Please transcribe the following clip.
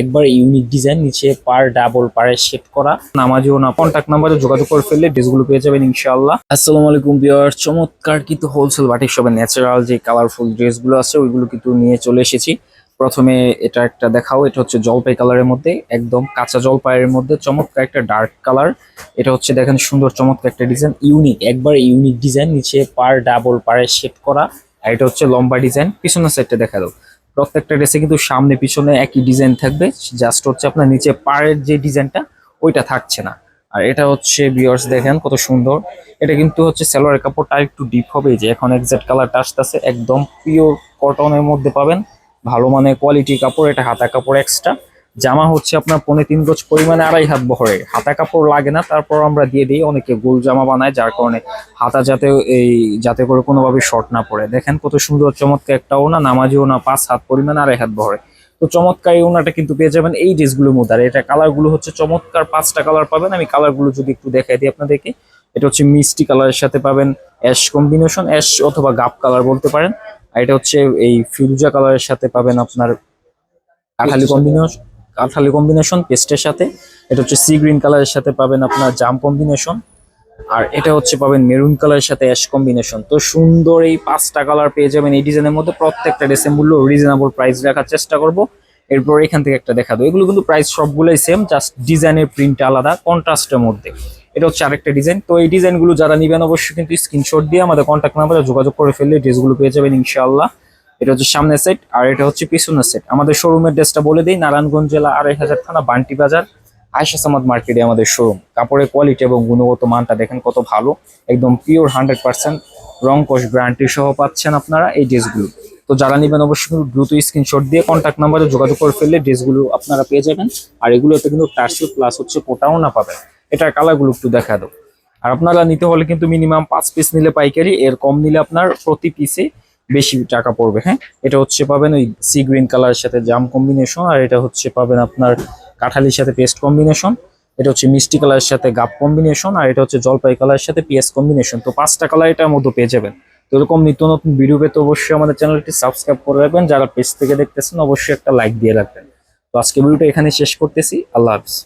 একবার unique design নিচে পার ডাবল পারে সেট করা। নামাজিও না কন্ট্যাক্ট নাম্বারে যোগাযোগ করে ফেললে ড্রেসগুলো পেয়ে যাবেন ইনশাআল্লাহ। আসসালামু আলাইকুম বিয়ার চমৎকার কিন্তু হোলসেল বাটিক শপে ন্যাচারাল যে কালারফুল ড্রেসগুলো আছে, ওইগুলো কিন্তু নিয়ে চলে এসেছি। প্রথমে এটা একটা দেখাও, এটা হচ্ছে জলপাই কালারের মধ্যে, একদম কাঁচা জলপাইয়ের মধ্যে চমৎকার একটা ডার্ক কালার এটা হচ্ছে দেখেন সুন্দর চমৎকার একটা ডিজাইন ইউনিক একবার ইউনিক ডিজাইন নিচে পার ডাবল পারে সেট করা। আর এটা হচ্ছে লম্বা ডিজাইন পিছনের সাইডটা দেখা দাও। প্রত্যেকটা ড্রেসে কিন্তু সামনে, পিছনে একই ডিজাইন থাকবে। জাস্ট হচ্ছে আপনার নিচে পাড়ের যে ডিজাইনটা ওইটা থাকছে না। আর এটা হচ্ছে বিয়ার্স দেখেন কত সুন্দর। এটা কিন্তু হচ্ছে সালোয়ারের কাপড়টা একটু ডিপ হবে। যে এখন এক্সাক্ট কালারটা আসতেছে, একদম পিওর কটনের মধ্যে পাবেন। ভালো মানের কোয়ালিটি কাপড়, এটা হাতা কাপড় এক্সট্রা জামা হচ্ছে আপনার পনেরো তিন গজ পরিমাণে আড়াই হাত বহরে। হাতা কাপড় লাগে না তারপর আমরা দিয়ে দিই অনেকে গোল জামা বানায় যার কারণে হাতা যাতে এই যাতে করে কোনোভাবে শর্ট না পড়ে। দেখেন কত সুন্দর চমৎকার একটা ওনা নামাজিও না পাঁচ হাত পরিমাণে আড়াই হাত বহরে। তো চমৎকার এই ওনাটা কিন্তু পেয়ে যাবেন এই ড্রেসগুলোর মধ্যে। আর এটা কালারগুলো হচ্ছে চমৎকার পাঁচটা কালার পাবেন। আমি কালারগুলো যদি একটু দেখাই দিই আপনাদেরকে এটা হচ্ছে মিষ্টি কালারের সাথে পাবেন অ্যাশ কম্বিনেশন অ্যাশ অথবা গাপ কালার বলতে পারেন। আর এটা হচ্ছে এই ফিরুজা কালারের সাথে পাবেন আপনার কাঠালি কম্বিনেশন। কাঠালি কম্বিনেশন পেস্টের সাথে। এটা হচ্ছে সি গ্রিন কালারের সাথে পাবেন আপনার জাম কম্বিনেশন আর এটা হচ্ছে পাবেন মেরুন কালারের সাথে অ্যাশ কম্বিনেশন তো সুন্দর এই পাঁচটা কালার পেয়ে যাবেন এই ডিজাইনের মধ্যে। প্রত্যেকটা ড্রেসের মূল্য রিজনেবল প্রাইস রাখার চেষ্টা করব। এরপর এখান থেকে একটা দেখা দেবো এগুলো কিন্তু প্রাইস সবগুলোই সেম জাস্ট ডিজাইনের প্রিন্ট আলাদা কন্ট্রাস্টের মধ্যে। এটা হচ্ছে আরেকটা ডিজাইন তো এই ডিজাইনগুলো যারা নিবেন অবশ্যই কিন্তু স্ক্রিনশট দিয়ে আমাদের কন্ট্যাক্ট নাম্বারে যোগাযোগ করে ফেললে ড্রেসগুলো পেয়ে যাবেন ইনশাআল্লাহ। এটা হচ্ছে সামনের সেট আর এটা হচ্ছে পিছনের সেট আমাদের শোরুমের ড্রেসটা বলে দিই, নারায়ণগঞ্জ জেলা আড়াই হাজার থানা, বান্টি বাজার আয়সা সামাদ মার্কেটে আমাদের শোরুম কাপড়ের কোয়ালিটি এবং গুণগত মানটা দেখেন কত ভালো, একদম পিওর হান্ড্রেড পার্সেন্ট রং কোষ গ্যারান্টি সহ পাচ্ছেন আপনারা এই ড্রেসগুলো তো যারা নেবেন অবশ্যই দ্রুত স্ক্রিনশট দিয়ে কন্ট্যাক্ট নাম্বারে যোগাযোগ করে ফেললে ড্রেসগুলো আপনারা পেয়ে যাবেন। আর এগুলোতে কিন্তু টার্সেল প্লাস হচ্ছে কোটাও না পাবেন। এটার কালারগুলো একটু দেখা দাও। আর আপনারা নিতে হলে কিন্তু মিনিমাম পাঁচ পিস নিলে পাইকারি, এর কম নিলে আপনার প্রতি পিসে বেশি টাকা পড়বে হ্যাঁ? এটা হচ্ছে পাবেন ওই সি গ্রিন কালারের সাথে জাম কম্বিনেশন আর এটা হচ্ছে পাবেন আপনার কাঁঠালির সাথে পেস্ট কম্বিনেশন এটা হচ্ছে মিষ্টি কালারের সাথে গাপ কম্বিনেশন আর এটা হচ্ছে জলপাই কালারের সাথে পিএস কম্বিনেশন তো পাঁচটা কালার এটার মধ্যে পেয়ে যাবেন। তো এরকম নিত্য নতুন ভিডিও পেতে অবশ্যই আমাদের চ্যানেলটি সাবস্ক্রাইব করে রাখবেন। যারা পেজ থেকে দেখতেছেন, অবশ্যই একটা লাইক দিয়ে রাখবেন। তো আজকে ভিডিওটা এখানে শেষ করতেছি। আল্লাহ হাফিজ।